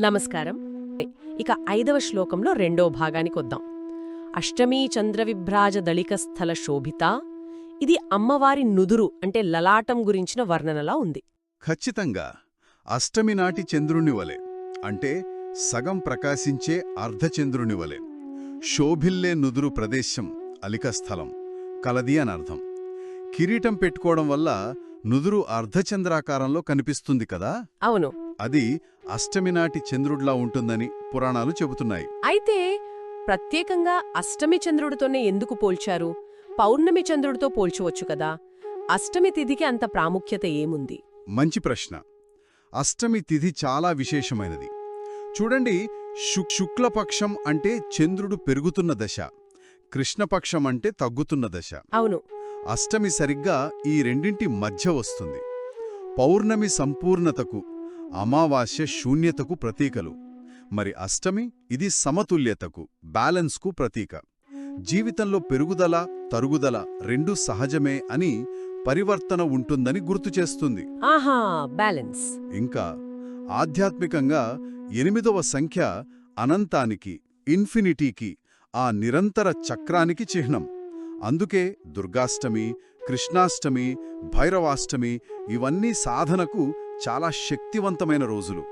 నమస్కారం. ఇక ఐదవ శ్లోకంలో రెండో భాగానికి వద్దాం. అష్టమీ చంద్రవిభ్రాజ దళిక స్థల శోభిత. ఇది అమ్మవారి నుదురు అంటే లలాటం గురించిన వర్ణనలా ఉంది. ఖచ్చితంగా. అష్టమి నాటి చంద్రుని వలె అంటే సగం ప్రకాశించే అర్ధచంద్రుని వలె. శోభిల్లే నుదురు ప్రదేశం అలిక స్థలం కలది అనర్థం కిరీటం పెట్టుకోవడం వల్ల నుదురు అర్ధచంద్రాకారంలో కనిపిస్తుంది కదా? అవును. అది అష్టమి నాటి చంద్రుడిలా ఉంటుందని పురాణాలు చెబుతున్నాయి. అయితే ప్రత్యేకంగా అష్టమి చంద్రుడితోనే ఎందుకు పోల్చారు? పౌర్ణమి చంద్రుడితో పోల్చవచ్చు కదా. అష్టమి తిథికి అంత ప్రాముఖ్యత ఏముంది? మంచి ప్రశ్న. అష్టమి తిథి చాలా విశేషమైనది. చూడండి శుక్లపక్షం అంటే చంద్రుడు పెరుగుతున్న దశ. కృష్ణపక్షం అంటే తగ్గుతున్న దశ. అవును. అష్టమి సరిగ్గా ఈ రెండింటి మధ్య వస్తుంది. పౌర్ణమి సంపూర్ణతకు అమావాస్య శూన్యతకు ప్రతీకలు. మరి అష్టమి ఇది సమతుల్యతకు బ్యాలెన్స్కు ప్రతీక. జీవితంలో పెరుగుదల తరుగుదల రెండూ సహజమే అని పరివర్తన ఉంటుందని గుర్తుచేస్తుంది బ్యాలెన్స్. ఇంకా ఆధ్యాత్మికంగా ఎనిమిదవ సంఖ్య అనంతానికి ఇన్ఫినిటీకి ఆ నిరంతర చక్రానికి చిహ్నం. అందుకే దుర్గాష్టమి కృష్ణాష్టమి భైరవాష్టమి ఇవన్నీ సాధనకు చాలా శక్తివంతమైన రోజులు.